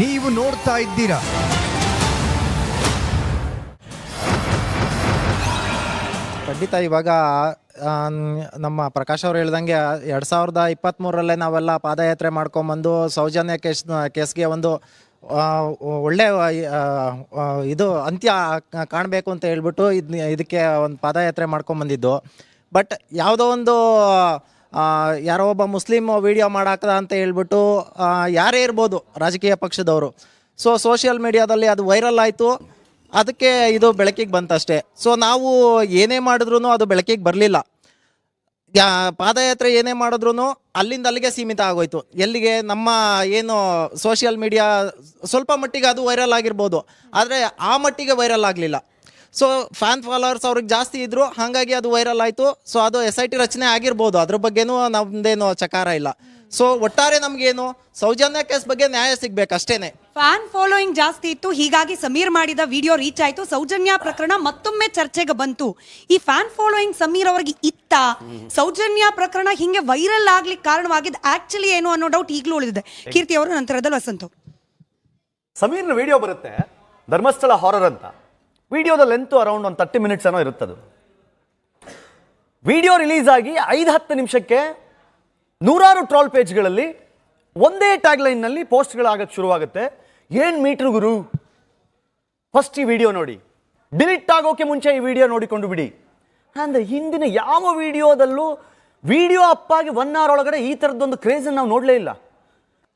ನೀವು ನೋಡ್ತಾ ಇದ್ದೀರಾ? ಖಂಡಿತ ಇವಾಗ ನಮ್ಮ ಪ್ರಕಾಶ್ ಅವರು ಹೇಳ್ದಂಗೆ ಎರಡು ಸಾವಿರದ ಇಪ್ಪತ್ತ್ಮೂರರಲ್ಲೇ ನಾವೆಲ್ಲ ಪಾದಯಾತ್ರೆ ಮಾಡ್ಕೊಂಬಂದು ಸೌಜನ್ಯ ಕೇಸ್ ಕೇಸ್ಗೆ ಒಂದು ಒಳ್ಳೆ ಇದು ಅಂತ್ಯ ಕಾಣಬೇಕು ಅಂತ ಹೇಳ್ಬಿಟ್ಟು ಇದ್ ಇದಕ್ಕೆ ಒಂದು ಪಾದಯಾತ್ರೆ ಮಾಡ್ಕೊಂಬಂದಿದ್ದು. ಬಟ್ ಯಾವುದೋ ಒಂದು ಯಾರೋ ಒಬ್ಬ ಮುಸ್ಲಿಮ್ ವಿಡಿಯೋ ಮಾಡಾಕದ ಅಂತ ಹೇಳ್ಬಿಟ್ಟು ಯಾರೇ ಇರ್ಬೋದು ರಾಜಕೀಯ ಪಕ್ಷದವರು. ಸೊ ಸೋಷಿಯಲ್ ಮೀಡಿಯಾದಲ್ಲಿ ಅದು ವೈರಲ್ ಆಯಿತು. ಅದಕ್ಕೆ ಇದು ಬೆಳಕಿಗೆ ಬಂತಷ್ಟೇ. ಸೊ ನಾವು ಏನೇ ಮಾಡಿದ್ರು ಅದು ಬೆಳಕಿಗೆ ಬರಲಿಲ್ಲ. ಪಾದಯಾತ್ರೆ ಏನೇ ಮಾಡಿದ್ರು ಅಲ್ಲಿಂದ ಅಲ್ಲಿಗೆ ಸೀಮಿತ ಆಗೋಯ್ತು. ಎಲ್ಲಿಗೆ ನಮ್ಮ ಏನು ಸೋಷಿಯಲ್ ಮೀಡಿಯಾ ಸ್ವಲ್ಪ ಮಟ್ಟಿಗೆ ಅದು ವೈರಲ್ ಆಗಿರ್ಬೋದು. ಆದರೆ ಆ ಮಟ್ಟಿಗೆ ವೈರಲ್ ಆಗಲಿಲ್ಲ. ಸೊ ಫ್ಯಾನ್ ಫಾಲೋವರ್ಸ್ ಅವ್ರಿಗೆ ಜಾಸ್ತಿ ಇದ್ರು ಹಾಗಾಗಿ ಅದು ವೈರಲ್ ಆಯಿತು. ಸೊ ಅದು ಎಸ್ ಐ ಟಿ ರಚನೆ ಆಗಿರ್ಬೋದು. ಅದ್ರ ಬಗ್ಗೆನೂ ನಮ್ದೇನು ಚಕಾರ ಇಲ್ಲ. ಸೊ ಒಟ್ಟಾರೆ ನಮ್ಗೇನು ಸೌಜನ್ಯ ಕೇಸ್ ಬಗ್ಗೆ ನ್ಯಾಯ ಸಿಗ್ಬೇಕು ಅಷ್ಟೇನೆ. ಫ್ಯಾನ್ ಫಾಲೋಯಿಂಗ್ ಜಾಸ್ತಿ ಇತ್ತು ಹೀಗಾಗಿ ಸಮೀರ್ ಮಾಡಿದ ವಿಡಿಯೋ ರೀಚ್ ಆಯ್ತು. ಸೌಜನ್ಯ ಪ್ರಕರಣ ಮತ್ತೊಮ್ಮೆ ಚರ್ಚೆಗೆ ಬಂತು. ಈ ಫ್ಯಾನ್ ಫಾಲೋಯಿಂಗ್ ಸಮೀರ್ ಅವರಿಗೆ ಇತ್ತ? ಸೌಜನ್ಯ ಪ್ರಕರಣ ಹಿಂಗೆ ವೈರಲ್ ಆಗ್ಲಿಕ್ಕೆ ಕಾರಣವಾಗಿದ್ದು ಆಕ್ಚುಲಿ ಏನು ಅನ್ನೋ ಡೌಟ್ ಈಗಲೂ ಉಳಿದಿದೆ. ಕೀರ್ತಿ ಅವರು ನಂತರದಲ್ಲಿ ವಸಂತು. ಸಮೀರ್ನ ವಿಡಿಯೋ ಬರುತ್ತೆ. ಧರ್ಮಸ್ಥಳ ಹಾರರ್ ಅಂತ. ವಿಡಿಯೋದ ಲೆಂತು ಅರೌಂಡ್ ಒಂದು ತರ್ಟಿ ಮಿನಿಟ್ಸ್ ಏನೋ ಇರುತ್ತದು. ವಿಡಿಯೋ ರಿಲೀಸ್ ಆಗಿ ಐದು ಹತ್ತು ನಿಮಿಷಕ್ಕೆ ನೂರಾರು ಟ್ರಾಲ್ ಪೇಜ್ಗಳಲ್ಲಿ ಒಂದೇ ಟ್ಯಾಗ್ ಲೈನ್ನಲ್ಲಿ ಪೋಸ್ಟ್ಗಳಾಗಕ್ಕೆ ಶುರುವಾಗುತ್ತೆ. ಏನು ಮೀಟ್ರ್ ಗುರು? ಫಸ್ಟ್ ಈ ವಿಡಿಯೋ ನೋಡಿ. ಡಿಲೀಟ್ ಆಗೋಕೆ ಮುಂಚೆ ಈ ವಿಡಿಯೋ ನೋಡಿಕೊಂಡು ಬಿಡಿ. ಅಂದರೆ ಹಿಂದಿನ ಯಾವ ವಿಡಿಯೋದಲ್ಲೂ ವಿಡಿಯೋ ಅಪ್ಪಾಗಿ ಒನ್ ಅವರ್ ಒಳಗಡೆ ಈ ಥರದ್ದೊಂದು ಕ್ರೇಜನ್ನು ನಾವು ನೋಡಲೇ ಇಲ್ಲ.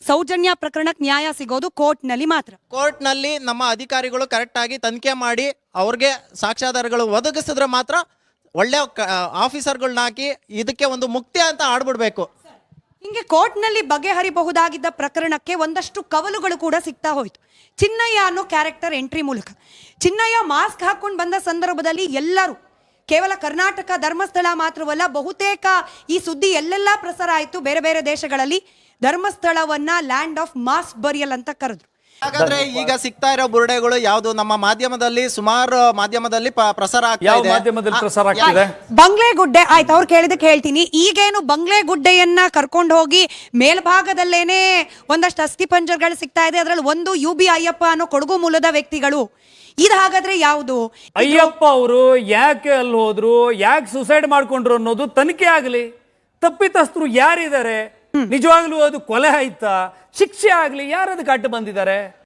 ಸೌಜನ್ಯ ಪ್ರಕರಣಕ್ಕೆ ನ್ಯಾಯ ಸಿಗೋದು ಕೋರ್ಟ್ನಲ್ಲಿ ಮಾತ್ರ. ಕೋರ್ಟ್ನಲ್ಲಿ ನಮ್ಮ ಅಧಿಕಾರಿಗಳು ಕರೆಕ್ಟಾಗಿ ತನಿಖೆ ಮಾಡಿ ಅವ್ರಿಗೆ ಸಾಕ್ಷ್ಯಾಧಾರಗಳು ಒದಗಿಸಿದ್ರೆ ಮಾತ್ರ ಒಳ್ಳೆ ಆಫೀಸರ್ಗಳನ್ನ ಹಾಕಿ ಇದಕ್ಕೆ ಒಂದು ಮುಕ್ತಿ ಅಂತ ಆಡ್ಬಿಡ್ಬೇಕು. ಹಿಂಗೆ ಕೋರ್ಟ್ನಲ್ಲಿ ಬಗೆಹರಿಬಹುದಾಗಿದ್ದ ಪ್ರಕರಣಕ್ಕೆ ಒಂದಷ್ಟು ಕವಲುಗಳು ಕೂಡ ಸಿಗ್ತಾ ಹೋಯ್ತು. ಚಿನ್ನಯ್ಯ ಅನ್ನೋ ಕ್ಯಾರೆಕ್ಟರ್ ಎಂಟ್ರಿ ಮೂಲಕ. ಚಿನ್ನಯ್ಯ ಮಾಸ್ಕ್ ಹಾಕೊಂಡು ಬಂದ ಸಂದರ್ಭದಲ್ಲಿ ಎಲ್ಲರೂ ಕೇವಲ ಕರ್ನಾಟಕ ಧರ್ಮಸ್ಥಳ ಮಾತ್ರವಲ್ಲ ಬಹುತೇಕ ಈ ಸುದ್ದಿ ಎಲ್ಲೆಲ್ಲ ಪ್ರಸಾರ ಆಯಿತು ಬೇರೆ ಬೇರೆ ದೇಶಗಳಲ್ಲಿ. ಧರ್ಮಸ್ಥಳವನ್ನ ಲ್ಯಾಂಡ್ ಆಫ್ ಮಾಸ್ ಬರಿಯಲ್ ಅಂತ ಕರೆದ್ರು. ಹಾಗಾದ್ರೆ ಈಗ ಸಿಗ್ತಾ ಇರೋ ಬುರುಡೆಗಳು ಯಾವುದು? ನಮ್ಮ ಮಾಧ್ಯಮದಲ್ಲಿ ಸುಮಾರು ಮಾಧ್ಯಮದಲ್ಲಿ ಪ- ಪ್ರಸಾರ ಆಗ್ತಾ ಯಾವ ಇದೆ. ಮಾಧ್ಯಮದಲ್ಲಿ ಪ್ರಸಾರ ಆಗ್ತಿದೆ? ಬಂಗ್ಲೆ ಗುಡ್ಡೆ ಆಯ್ತು ಅವ್ರು ಕೇಳಿದಕ್ಕೆ ಹೇಳ್ತೀನಿ. ಈಗೇನು ಬಂಗ್ಲೆ ಗುಡ್ಡೆಯನ್ನ ಕರ್ಕೊಂಡು ಹೋಗಿ ಮೇಲ್ಭಾಗದಲ್ಲೇನೆ ಒಂದಷ್ಟು ಅಸ್ಥಿ ಪಂಜರ್ಗಳು ಸಿಗ್ತಾ ಇದೆ. ಅದರಲ್ಲಿ ಒಂದು ಯು ಬಿ ಅಯ್ಯಪ್ಪ ಅನ್ನೋ ಕೊಡಗು ಮೂಲದ ವ್ಯಕ್ತಿಗಳು. ಇದು ಹಾಗಾದ್ರೆ ಯಾವುದು ಅಯ್ಯಪ್ಪ ಅವರು ಯಾಕೆ ಅಲ್ಲಿ ಹೋದ್ರು ಯಾಕೆ ಸುಸೈಡ್ ಮಾಡ್ಕೊಂಡ್ರು ಅನ್ನೋದು ತನಿಖೆ ಆಗಲಿ. ತಪ್ಪಿತಸ್ಥರು ಯಾರಿದ್ದಾರೆ? ನಿಜವಾಗ್ಲೂ ಅದು ಕೊಲೆ ಆಯ್ತಾ? ಶಿಕ್ಷೆ ಆಗ್ಲಿ ಯಾರದು ಕಟ್ಟು ಅಡ್ಡ ಬಂದಿದ್ದಾರೆ?